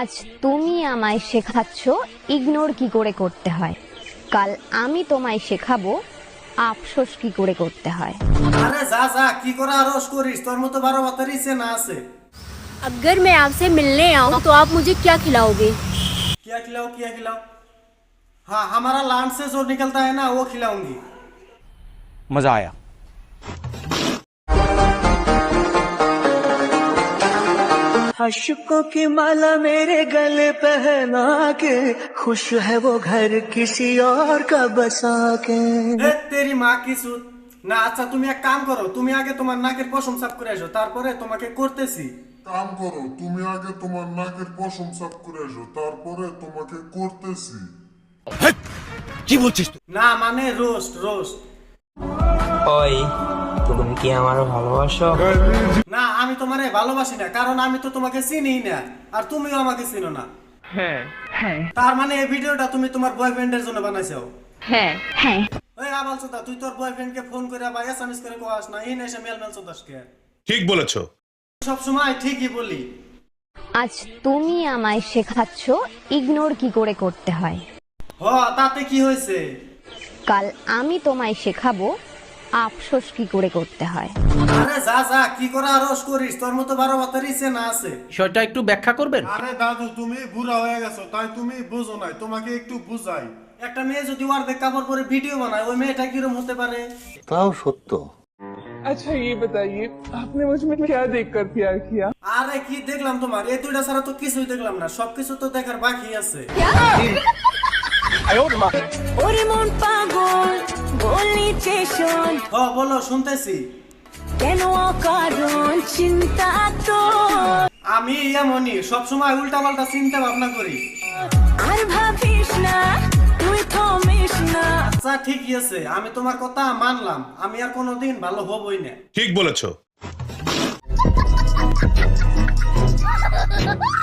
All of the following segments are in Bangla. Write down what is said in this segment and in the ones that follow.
আজ তুমি আমায় শেখাচ্ছ ইগনোর কি করে করতে হয় কাল আমি তোমায় শেখাবো আফসোস কি করে করতে হয় আরে যা যা কি করে আরস করিস তোর মতো বারো বাতারি সে না আছে अगर मैं आपसे मिलने आऊँ तो आप मुझे क्या खिलाओगे क्या खिलाओ क्या खिलाओ हाँ हमारा लांड से जो निकलता है ना वो खिलाऊंगी मजा आया अशकों की माला मेरे गले पहना के खुश है वो घर किसी और का बसा के এ, তেরি মা কিছু না আচ্ছা তুমি এক কাম করো তুমি আগে তোমার নাকের পশম সাফ করে আসো তারপরে তোমাকে করতেছি কাম করো তুমি আগে তোমার নাকের পশম সাফ করে এসো তারপরে তোমাকে করতেছি না মানে রোস্ট রোস্ট ওই তুমি কি আমার ভালোবাসো না আমি তোমারে ভালোবাসি না কারণ আমি তো তোমাকে চিনি না আর তুমিও আমাকে চিনো না। তার মানে এই ভিডিওটা তুমি তোমার বয়ফ্রেন্ডের জন্য বানাইছো? হ্যাঁ হ্যাঁ। ওই আবাল চোদা তুই তোর বয়ফ্রেন্ডকে ফোন করে বা এসএমএস করে কোয়াস না এই না এসে মেল মেল চোদাসকে। ঠিক বলেছ। সব সময় ঠিকই বলি। আজ তুমি আমায় শেখাচ্ছ ইগনোর কি করে করতে হয়। হ তাতে কি হয়েছে? কাল আমি তোমায় শেখাবো আফসোস কি করে করতে হয় আরে যা যা কি করে আরস করিস তোর মতো বারো বাতারি সে না আছে বিষয়টা একটু ব্যাখ্যা করবেন আরে দাদু তুমি বুড়া হয়ে গেছো তাই তুমি বুঝো নাই তোমাকে একটু বুঝাই একটা মেয়ে যদি অর্ধেক কাপড় পরে ভিডিও বানায় ওই মেয়েটা কিরম হতে পারে अच्छा ये बताइए आपने मुझ में क्या देखकर प्यार किया আরে কি দেখলাম তোমার এই দুইটা ছাড়া তো কিছুই দেখলাম না সবকিছু তো দেখার বাকি আছে ওরে মন পাগল চেশন হ বলো শুনতেছি। কেন কারণ চিন্তা তো? আমি এমনই সবসময় উল্টা পাল্টা চিন্তা ভাবনা করি। আর ভাবিস না তুই থমিস না। আচ্ছা ঠিকই আছে আমি তোমার কথা মানলাম আমি আর কোনোদিন ভালো হবই না। ঠিক বলেছ।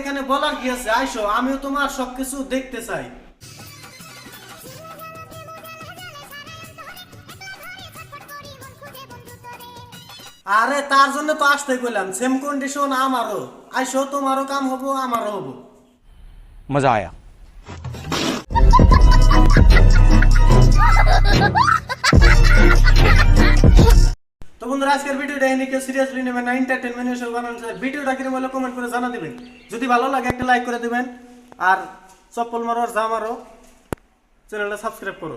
এখানে বলার কি আছে? আইসো, আমিও তোমার সবকিছু দেখতে চাই। আরে, তার জন্য তো আসতে গেলাম। সেম কন্ডিশন আমারও। আইসো, তোমারও কাম হব, আমারও হব। মজা আয়া। বন্ধুরা, আজকের ভিডিওটা এনে কেউ সিরিয়াসলি নেবেন না এন্টারটেনমেন্ট বানানো হয়েছে। ভিডিওটা কিনে হলো কমেন্ট করে জানা দেবেন। যদি ভালো লাগে, একটা লাইক করে দেবেন। আর চপ্পল মারো আর যা মারো চ্যানেলটা সাবস্ক্রাইব করো।